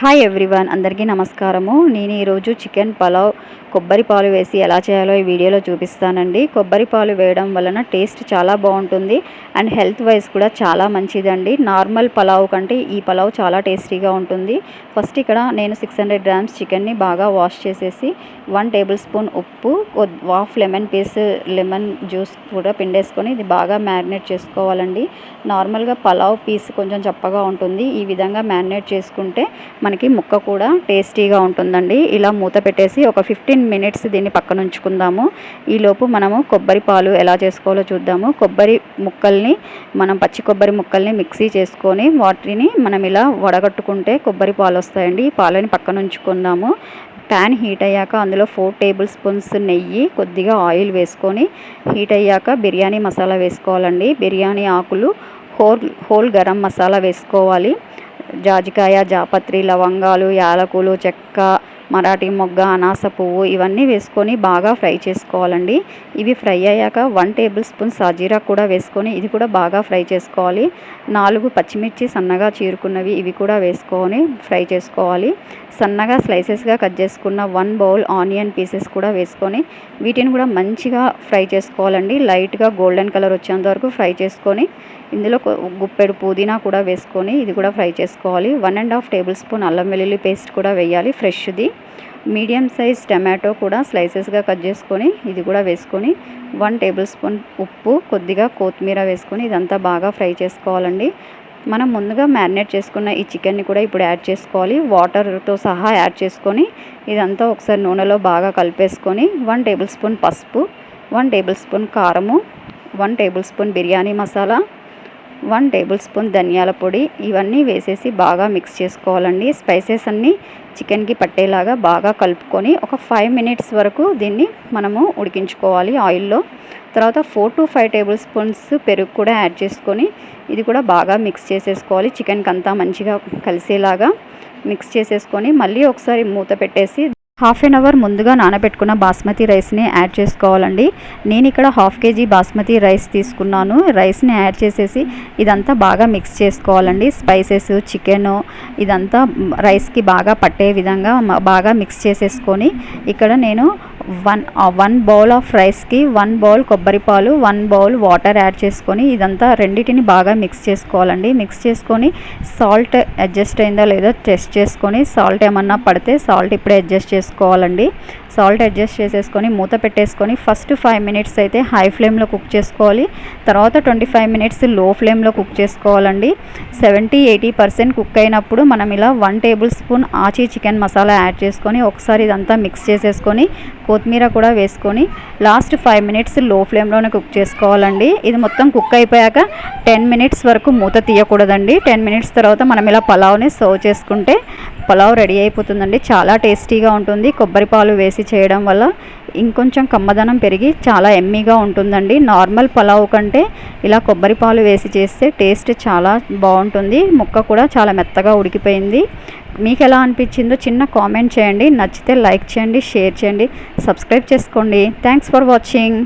Hi everyone అందరికీ నమస్కారము. నేను ఈరోజు చికెన్ పలావ్ కొబ్బరి పాలు వేసి ఎలా చేయాలో ఈ వీడియోలో చూపిస్తానండి. కొబ్బరి పాలు వేయడం వలన టేస్ట్ చాలా బాగుంటుంది అండ్ హెల్త్ వైజ్ కూడా చాలా మంచిదండి. నార్మల్ పలావ్ కంటే ఈ పలావ్ చాలా టేస్టీగా ఉంటుంది. ఫస్ట్ ఇక్కడ నేను సిక్స్ హండ్రెడ్ గ్రామ్స్ చికెన్ని బాగా వాష్ చేసేసి వన్ టేబుల్ స్పూన్ ఉప్పు half lemon piece lemon juice కూడా పిండేసుకొని ఇది బాగా మ్యారినేట్ చేసుకోవాలండి. నార్మల్గా పలావ్ పీస్ కొంచెం చప్పగా ఉంటుంది. ఈ విధంగా మ్యారినేట్ చేసుకుంటే మనకి ముక్క కూడా టేస్టీగా ఉంటుందండి. ఇలా మూత పెట్టేసి ఒక ఫిఫ్టీన్ మినిట్స్ దీన్ని పక్కన ఉంచుకుందాము. ఈలోపు మనము కొబ్బరి పాలు ఎలా చేసుకోవాలో చూద్దాము. కొబ్బరి ముక్కల్ని మనం పచ్చి కొబ్బరి ముక్కల్ని మిక్సీ చేసుకొని వాటిని మనం ఇలా వడగట్టుకుంటే కొబ్బరి పాలు వస్తాయండి. ఈ పాలని పక్కన ఉంచుకుందాము. ప్యాన్ హీట్ అయ్యాక అందులో ఫోర్ టేబుల్ స్పూన్స్ నెయ్యి కొద్దిగా ఆయిల్ వేసుకొని హీట్ అయ్యాక బిర్యానీ మసాలా వేసుకోవాలండి. బిర్యానీ ఆకులు హోల్ హోల్ గరం మసాలా వేసుకోవాలి. జాజికాయ జాపత్రి లవంగాలు యాలకులు చెక్క మరాఠీ మొగ్గ అనాస పువ్వు ఇవన్నీ వేసుకొని బాగా ఫ్రై చేసుకోవాలండి. ఇవి ఫ్రై అయ్యాక వన్ టేబుల్ స్పూన్ సాజీరా కూడా వేసుకొని ఇది కూడా బాగా ఫ్రై చేసుకోవాలి. నాలుగు పచ్చిమిర్చి సన్నగా చీరుకున్నవి ఇవి కూడా వేసుకొని ఫ్రై చేసుకోవాలి. సన్నగా స్లైసెస్గా కట్ చేసుకున్న వన్ బౌల్ ఆనియన్ పీసెస్ కూడా వేసుకొని వీటిని కూడా మంచిగా ఫ్రై చేసుకోవాలండి. లైట్గా గోల్డెన్ కలర్ వచ్చేంత వరకు ఫ్రై చేసుకొని ఇందులో గుప్పెడు పుదీనా కూడా వేసుకొని ఇది కూడా ఫ్రై చేసుకోవాలి. One and half tablespoon అల్లం వెల్లుల్లి పేస్ట్ కూడా వేయాలి ఫ్రెష్ది. మీడియం సైజ్ టమాటో కూడా స్లైసెస్గా కట్ చేసుకొని ఇది కూడా వేసుకొని వన్ టేబుల్ స్పూన్ ఉప్పు కొద్దిగా కొత్తిమీర వేసుకొని ఇదంతా బాగా ఫ్రై చేసుకోవాలండి. మనం ముందుగా మ్యారినేట్ చేసుకున్న ఈ చికెన్ని కూడా ఇప్పుడు యాడ్ చేసుకోవాలి. వాటర్తో సహా యాడ్ చేసుకొని ఇదంతా ఒకసారి నూనెలో బాగా కలిపేసుకొని వన్ టేబుల్ స్పూన్ పసుపు వన్ టేబుల్ స్పూన్ కారము one tablespoon biryani masala one tablespoon ధనియాల పొడి. ఇవన్నీ వేసేసి బాగా మిక్స్ చేసుకోవాలండి. స్పైసెస్ అన్నీ చికెన్కి పట్టేలాగా బాగా కలుపుకొని ఒక ఫైవ్ మినిట్స్ వరకు దీన్ని మనము ఉడికించుకోవాలి ఆయిల్లో. తర్వాత four to five tablespoons పెరుగు కూడా యాడ్ చేసుకొని ఇది కూడా బాగా మిక్స్ చేసేసుకోవాలి. చికెన్కి అంతా మంచిగా కలిసేలాగా మిక్స్ చేసేసుకొని మళ్ళీ ఒకసారి మూత పెట్టేసి హాఫ్ ఎన్ అవర్ ముందుగా నానబెట్టుకున్న బాస్మతి రైస్ని యాడ్ చేసుకోవాలండి. నేను ఇక్కడ హాఫ్ కేజీ బాస్మతి రైస్ తీసుకున్నాను. రైస్ని యాడ్ చేసేసి ఇదంతా బాగా మిక్స్ చేసుకోవాలండి. స్పైసెస్ చికెన్ ఇదంతా రైస్కి బాగా పట్టే విధంగా బాగా మిక్స్ చేసేసుకొని ఇక్కడ నేను వన్ వన్ బౌల్ ఆఫ్ రైస్కి వన్ బౌల్ కొబ్బరి పాలు వన్ బౌల్ వాటర్ యాడ్ చేసుకొని ఇదంతా రెండింటిని బాగా మిక్స్ చేసుకోవాలండి. మిక్స్ చేసుకొని సాల్ట్ అడ్జస్ట్ అయిందా లేదో టెస్ట్ చేసుకొని సాల్ట్ ఏమన్నా పడితే సాల్ట్ ఇప్పుడే అడ్జస్ట్ చేసుకోవాలండి. సాల్ట్ అడ్జస్ట్ చేసేసుకొని మూత పెట్టేసుకొని ఫస్ట్ ఫైవ్ మినిట్స్ అయితే హై ఫ్లేమ్లో కుక్ చేసుకోవాలి. తర్వాత ట్వంటీ ఫైవ్ మినిట్స్లో ఫ్లేమ్లో కుక్ చేసుకోవాలండి. సెవెంటీ ఎయిటీ పర్సెంట్ కుక్ అయినప్పుడు మనం ఇలా one tablespoon Aachi chicken masala add చేసుకొని ఒకసారి ఇదంతా మిక్స్ చేసేసుకొని కొత్తిమీర కూడా వేసుకొని లాస్ట్ ఫైవ్ మినిట్స్లో ఫ్లేమ్లోనే కుక్ చేసుకోవాలండి. ఇది మొత్తం కుక్ అయిపోయాక టెన్ మినిట్స్ వరకు మూత తీయకూడదండి. టెన్ మినిట్స్ తర్వాత మనం ఇలా పలావ్ని సర్వ్ చేసుకుంటే పలావ్ రెడీ అయిపోతుందండి. చాలా టేస్టీగా ఉంటుంది. కొబ్బరి పాలు వేసి చేయడం వల్ల ఇంకొంచెం కమ్మదనం పెరిగి చాలా ఎమ్మీగా ఉంటుందండి. నార్మల్ పలావ్ కంటే ఇలా కొబ్బరి పాలు వేసి చేస్తే టేస్ట్ చాలా బాగుంటుంది. ముక్క కూడా చాలా మెత్తగా ఉడికిపోయింది. మీకు ఎలా అనిపించిందో చిన్న కామెంట్ చేయండి. నచ్చితే లైక్ చేయండి షేర్ చేయండి సబ్స్క్రైబ్ చేసుకోండి. Thanks for watching.